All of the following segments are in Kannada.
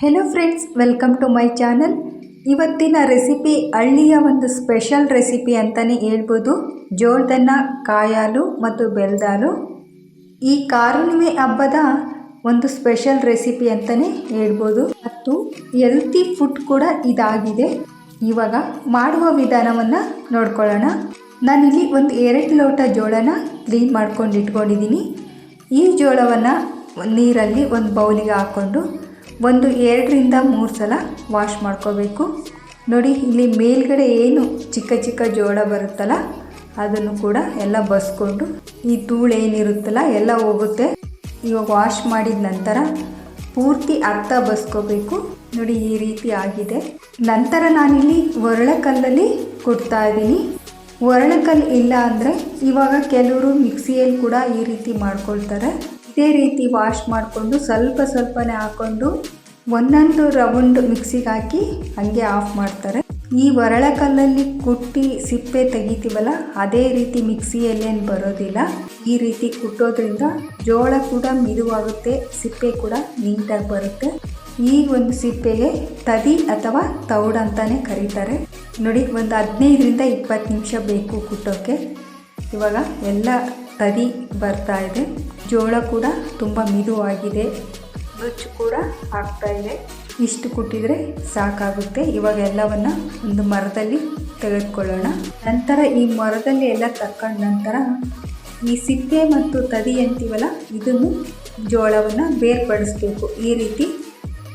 Hello friends welcome to my channel ಇವತ್ತಿನ ರೆಸಿಪಿ ಹಳ್ಳಿಯ ಒಂದು ಸ್ಪೆಷಲ್ ರೆಸಿಪಿ ಅಂತಲೇ ಹೇಳ್ಬೋದು. ಜೋಳದನ್ನ, ಕಾಯಾಲು ಮತ್ತು ಬೆಲ್ದಾಲು ಈ ಕಾರುಣಿಮೆ ಹಬ್ಬದ ಒಂದು ಸ್ಪೆಷಲ್ ರೆಸಿಪಿ ಅಂತಲೇ ಹೇಳ್ಬೋದು. ಮತ್ತು ಹೆಲ್ತಿ ಫುಡ್ ಕೂಡ ಇದಾಗಿದೆ. ಇವಾಗ ಮಾಡುವ ವಿಧಾನವನ್ನು ನೋಡ್ಕೊಳ್ಳೋಣ. ನಾನಿಲ್ಲಿ ಒಂದು ಎರಡು ಲೋಟ ಜೋಳನ ಕ್ಲೀನ್ ಮಾಡ್ಕೊಂಡು ಇಟ್ಕೊಂಡಿದ್ದೀನಿ. ಈ ಜೋಳವನ್ನು ನೀರಲ್ಲಿ ಒಂದು ಬೌಲಿಗೆ ಹಾಕ್ಕೊಂಡು ಒಂದು ಎರಡರಿಂದ ಮೂರು ಸಲ ವಾಶ್ ಮಾಡ್ಕೋಬೇಕು. ನೋಡಿ, ಇಲ್ಲಿ ಮೇಲ್ಗಡೆ ಏನು ಚಿಕ್ಕ ಚಿಕ್ಕ ಜೋಳ ಬರುತ್ತಲ್ಲ, ಅದನ್ನು ಕೂಡ ಎಲ್ಲ ಬಸ್ಕೊಂಡು ಈ ಧೂಳು ಏನಿರುತ್ತಲ್ಲ, ಎಲ್ಲ ಹೋಗುತ್ತೆ. ಇವಾಗ ವಾಶ್ ಮಾಡಿದ ನಂತರ ಪೂರ್ತಿ ಅರ್ಥ ಬಸ್ಕೋಬೇಕು. ನೋಡಿ, ಈ ರೀತಿ ಆಗಿದೆ. ನಂತರ ನಾನಿಲ್ಲಿ ಒರಳಕಲ್ಲಲ್ಲಿ ಕೊಡ್ತಾ ಇದ್ದೀನಿ. ಒರಳಕಲ್ಲು ಇಲ್ಲ ಅಂದರೆ ಇವಾಗ ಕೆಲವರು ಮಿಕ್ಸಿಯಲ್ಲಿ ಕೂಡ ಈ ರೀತಿ ಮಾಡ್ಕೊಳ್ತಾರೆ. ಇದೇ ರೀತಿ ವಾಶ್ ಮಾಡಿಕೊಂಡು ಸ್ವಲ್ಪ ಸ್ವಲ್ಪನೇ ಹಾಕ್ಕೊಂಡು ಒಂದೊಂದು ರೌಂಡ್ ಮಿಕ್ಸಿಗೆ ಹಾಕಿ ಹಾಗೆ ಆಫ್ ಮಾಡ್ತಾರೆ. ಈ ಒರಳಕಲ್ಲಲ್ಲಿ ಕುಟ್ಟಿ ಸಿಪ್ಪೆ ತೆಗಿತೀವಲ್ಲ, ಅದೇ ರೀತಿ ಮಿಕ್ಸಿಯಲ್ಲೇನು ಬರೋದಿಲ್ಲ. ಈ ರೀತಿ ಕುಟ್ಟೋದ್ರಿಂದ ಜೋಳ ಕೂಡ ಮಿದುವಾಗುತ್ತೆ, ಸಿಪ್ಪೆ ಕೂಡ ನೀಟಾಗಿ ಬರುತ್ತೆ. ಈ ಒಂದು ಸಿಪ್ಪೆಗೆ ತದಿ ಅಥವಾ ತೌಡ್ ಅಂತಾನೆ ಕರೀತಾರೆ. ನೋಡಿ, ಒಂದು ಹದಿನೈದರಿಂದ ಇಪ್ಪತ್ತು ನಿಮಿಷ ಬೇಕು ಕುಟ್ಟೋಕ್ಕೆ ಇವಾಗ ಎಲ್ಲ ತದಿ ಬರ್ತಾ ಇದೆ. ಜೋಳ ಕೂಡ ತುಂಬ ಮಿದುವಾಗಿದೆ. ನುಚ್ಚು ಕೂಡ ಆಗ್ತಾ ಇದೆ. ಇಷ್ಟು ಕುಟ್ಟಿದರೆ ಸಾಕಾಗುತ್ತೆ. ಇವಾಗ ಎಲ್ಲವನ್ನು ಒಂದು ಮರದಲ್ಲಿ ತೆಗೆದುಕೊಳ್ಳೋಣ. ನಂತರ ಈ ಮರದಲ್ಲಿ ಎಲ್ಲ ತಕ್ಕೊಂಡ ನಂತರ ಈ ಸಿಪ್ಪೆ ಮತ್ತು ತದಿ ಅಂತೀವಲ್ಲ, ಇದನ್ನು ಜೋಳವನ್ನು ಬೇರ್ಪಡಿಸ್ಬೇಕು. ಈ ರೀತಿ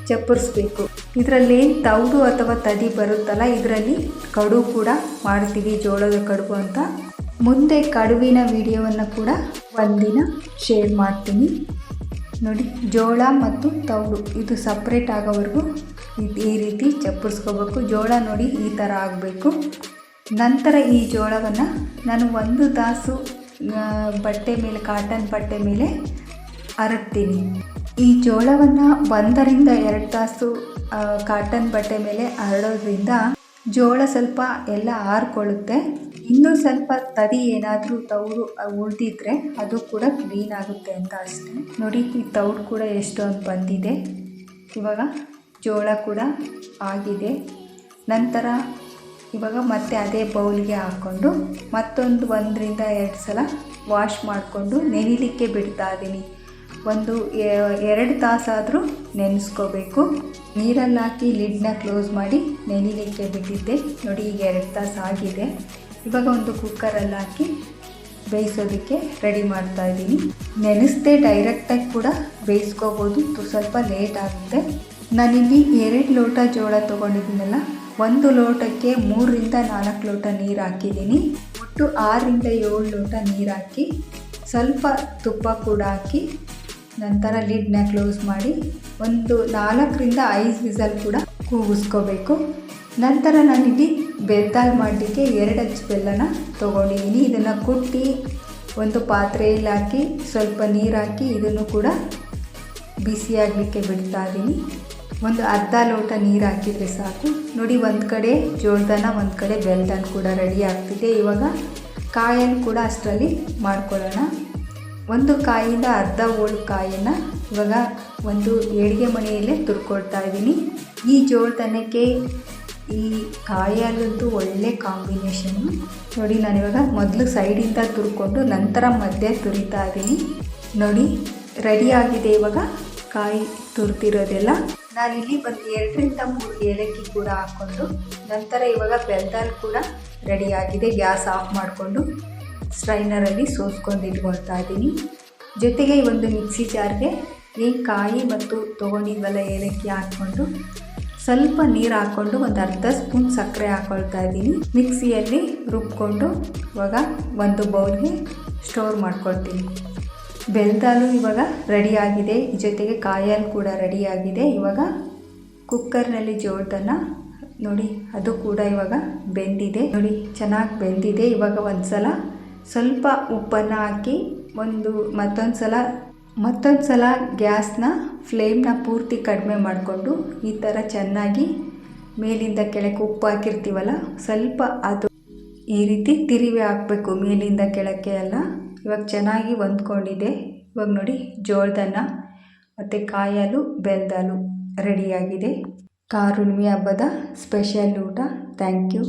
ಚಪ್ಪರಿಸ್ಬೇಕು. ಇದರಲ್ಲಿ ತೌಡು ಅಥವಾ ತದಿ ಬರುತ್ತಲ್ಲ, ಇದರಲ್ಲಿ ಕಡು ಕೂಡ ಮಾಡ್ತೀವಿ, ಜೋಳದ ಕಡುಬು ಅಂತ. ಮುಂದೆ ಕಡುವಿನ ವಿಡಿಯೋವನ್ನು ಕೂಡ ಒಂದಿನ ಶೇರ್ ಮಾಡ್ತೀನಿ. ನೋಡಿ, ಜೋಳ ಮತ್ತು ತೌಡು, ಇದು ಸಪ್ರೇಟ್ ಆಗೋವರೆಗೂ ಈ ರೀತಿ ಚಪ್ಪರಿಸ್ಕೋಬೇಕು. ಜೋಳ ನೋಡಿ ಈ ಥರ ಆಗಬೇಕು. ನಂತರ ಈ ಜೋಳವನ್ನು ನಾನು ಒಂದು ತಾಸು ಬಟ್ಟೆ ಮೇಲೆ ಕಾಟನ್ ಬಟ್ಟೆ ಮೇಲೆ ಹರಡ್ತೀನಿ ಈ ಜೋಳವನ್ನು ಒಂದರಿಂದ ಎರಡು ತಾಸು ಕಾಟನ್ ಬಟ್ಟೆ ಮೇಲೆ ಹರಡೋದ್ರಿಂದ ಜೋಳ ಸ್ವಲ್ಪ ಎಲ್ಲ ಆರ್ಕೊಳ್ಳುತ್ತೆ. ಇನ್ನೂ ಸ್ವಲ್ಪ ತದಿ ಏನಾದರೂ ತೌಡು ಉಳಿದಿದ್ರೆ ಅದು ಕೂಡ ಕ್ಲೀನ್ ಆಗುತ್ತೆ ಅಂತ ಅಷ್ಟೆ. ನೋಡಿ, ಈ ತೌಡು ಕೂಡ ಎಷ್ಟೊಂದು ಬಂದಿದೆ. ಇವಾಗ ಜೋಳ ಕೂಡ ಆಗಿದೆ. ನಂತರ ಇವಾಗ ಮತ್ತೆ ಅದೇ ಬೌಲ್ಗೆ ಹಾಕ್ಕೊಂಡು ಮತ್ತೊಂದು ಒಂದರಿಂದ ಎರಡು ಸಲ ವಾಶ್ ಮಾಡಿಕೊಂಡು ನೆನಿಲಿಕ್ಕೆ ಬಿಡ್ತಾ ಇದ್ದೀನಿ. ಒಂದು ಎರಡು ತಾಸಾದರೂ ನೆನೆಸ್ಕೋಬೇಕು. ನೀರಲ್ಲಿ ಹಾಕಿ ಲಿಡ್ನ ಕ್ಲೋಸ್ ಮಾಡಿ ನೆನಿಲಿಕ್ಕೆ ಬಿಟ್ಟಿದ್ದೆ. ನೋಡಿ, ಈಗ ಎರಡು ತಾಸು ಆಗಿದೆ. ಇವಾಗ ಒಂದು ಕುಕ್ಕರಲ್ಲಿ ಹಾಕಿ ಬೇಯಿಸೋದಕ್ಕೆ ರೆಡಿ ಮಾಡ್ತಾ ಇದ್ದೀನಿ. ನೆನೆಸ್ದೆ ಡೈರೆಕ್ಟಾಗಿ ಕೂಡ ಬೇಯಿಸ್ಕೋಬೋದು. ಸ್ವಲ್ಪ ಲೇಟ್ ಆಗುತ್ತೆ. ನಾನಿಲ್ಲಿ ಎರಡು ಲೋಟ ಜೋಳ ತೊಗೊಂಡಿದ್ದೀನಲ್ಲ, ಒಂದು ಲೋಟಕ್ಕೆ ಮೂರರಿಂದ ನಾಲ್ಕು ಲೋಟ ನೀರು ಹಾಕಿದ್ದೀನಿ. ಒಟ್ಟು ಆರರಿಂದ ಏಳು ಲೋಟ ನೀರು ಹಾಕಿ, ಸ್ವಲ್ಪ ತುಪ್ಪ ಕೂಡ ಹಾಕಿ, ನಂತರ ಲಿಡ್ನ ಕ್ಲೋಸ್ ಮಾಡಿ, ಒಂದು ನಾಲ್ಕರಿಂದ ಐದು ವಿಸಲ್ ಕೂಡ ಕೂಗಿಸ್ಕೋಬೇಕು. ನಂತರ ನಾನಿಲ್ಲಿ ಬೆದ್ದಾಲ್ ಮಾಡಲಿಕ್ಕೆ ಎರಡು ಅಚ್ಚು ಬೆಲ್ಲನ ತೊಗೊಂಡಿದ್ದೀನಿ ಇದನ್ನು ಕುಟ್ಟಿ ಒಂದು ಪಾತ್ರೆಯಲ್ಲಿ ಹಾಕಿ, ಸ್ವಲ್ಪ ನೀರು ಹಾಕಿ ಇದನ್ನು ಕೂಡ ಬಿಸಿಯಾಗಲಿಕ್ಕೆ ಬಿಡ್ತಾ ಇದ್ದೀನಿ ಒಂದು ಅರ್ಧ ಲೋಟ ನೀರು ಹಾಕಿದರೆ ಸಾಕು. ನೋಡಿ, ಒಂದು ಕಡೆ ಜೋಳದನ, ಒಂದು ಕಡೆ ಬೆಲ್ದನ್ ಕೂಡ ರೆಡಿ ಆಗ್ತಿದೆ. ಇವಾಗ ಕಾಯನ್ನು ಕೂಡ ಅಷ್ಟರಲ್ಲಿ ಮಾಡ್ಕೊಳ್ಳೋಣ. ಒಂದು ಕಾಯಿಂದ ಅರ್ಧ ಓಳು ಕಾಯನ್ನು ಇವಾಗ ಒಂದು ಏಳಿಗೆ ಮನೆಯಲ್ಲೇ ತುರ್ಕೊಳ್ತಾ ಇದ್ದೀನಿ ಈ ಜೋಳದನಕ್ಕೆ ಈ ಕಾಯಲ್ಲಂತೂ ಒಳ್ಳೆ ಕಾಂಬಿನೇಷನ್ನು ನೋಡಿ ನಾನು ಇವಾಗ ಮೊದಲು ಸೈಡಿಂದ ತುರ್ಕೊಂಡು ನಂತರ ಮಧ್ಯೆ ತುರಿತಾ ಇದ್ದೀನಿ. ನೋಡಿ ರೆಡಿ ಆಗಿದೆ ಇವಾಗ ಕಾಯಿ ತುರ್ತಿರೋದೆಲ್ಲ ನಾನಿಲ್ಲಿ ಒಂದು ಎರಡರಿಂದ ಮೂರು ಏಲಕ್ಕಿ ಕೂಡ ಹಾಕ್ಕೊಂಡು, ನಂತರ ಇವಾಗ ಬೆಲ್ದಾಲ್ ಕೂಡ ರೆಡಿ ಆಗಿದೆ, ಗ್ಯಾಸ್ ಆಫ್ ಮಾಡಿಕೊಂಡು ಸ್ಟ್ರೈನರಲ್ಲಿ ಸೋಸ್ಕೊಂಡು ಇಟ್ಕೊಳ್ತಾ ಇದ್ದೀನಿ. ಜೊತೆಗೆ ಈ ಒಂದು ಮಿಕ್ಸಿ ಜಾರ್ಗೆ ಈ ಕಾಯಿ ಮತ್ತು ತೊಗೊಂಡಿದ್ವಲ್ಲ ಏಲಕ್ಕಿ ಹಾಕ್ಕೊಂಡು ಸ್ವಲ್ಪ ನೀರು ಹಾಕ್ಕೊಂಡು ಒಂದು ಅರ್ಧ ಸ್ಪೂನ್ ಸಕ್ಕರೆ ಹಾಕ್ಕೊಳ್ತಾ ಇದ್ದೀನಿ. ಮಿಕ್ಸಿಯಲ್ಲಿ ರುಬ್ಕೊಂಡು ಇವಾಗ ಒಂದು ಬೌಲ್ಗೆ ಸ್ಟೋರ್ ಮಾಡ್ಕೊಳ್ತೀನಿ. ಬೆಲ್ದಾಲು ಇವಾಗ ರೆಡಿಯಾಗಿದೆ ಜೊತೆಗೆ ಕಾಯಲ್ಲಿ ಕೂಡ ರೆಡಿಯಾಗಿದೆ ಇವಾಗ ಕುಕ್ಕರ್ನಲ್ಲಿ ಜೋಳದನ್ನ ನೋಡಿ, ಅದು ಕೂಡ ಇವಾಗ ಬೆಂದಿದೆ. ನೋಡಿ, ಚೆನ್ನಾಗಿ ಬೆಂದಿದೆ. ಇವಾಗ ಒಂದು ಸಲ ಸ್ವಲ್ಪ ಉಪ್ಪನ್ನು ಹಾಕಿ ಒಂದು ಮತ್ತೊಂದು ಸಲ ಮತ್ತೊಂದು ಸಲ ಗ್ಯಾಸ್ನ ಫ್ಲೇಮ್ನ ಪೂರ್ತಿ ಕಡಿಮೆ ಮಾಡಿಕೊಂಡು ಈ ಥರ ಚೆನ್ನಾಗಿ ಮೇಲಿಂದ ಕೆಳಕ್ಕೆ ಉಪ್ಪು ಹಾಕಿರ್ತೀವಲ್ಲ, ಸ್ವಲ್ಪ ಅದು ಈ ರೀತಿ ತಿರುವಿ ಹಾಕಬೇಕು ಮೇಲಿಂದ ಕೆಳಕ್ಕೆ ಎಲ್ಲ. ಇವಾಗ ಚೆನ್ನಾಗಿ ಹೊಂದ್ಕೊಂಡಿದೆ. ಇವಾಗ ನೋಡಿ, ಜೋಳದನ್ನ ಮತ್ತು ಕಾಯಲು, ಬೆಂದಲು ರೆಡಿಯಾಗಿದೆ ಕಾರುಣ್ಮೆ ಹಬ್ಬದ ಸ್ಪೆಷಲ್ ಊಟ. Thank you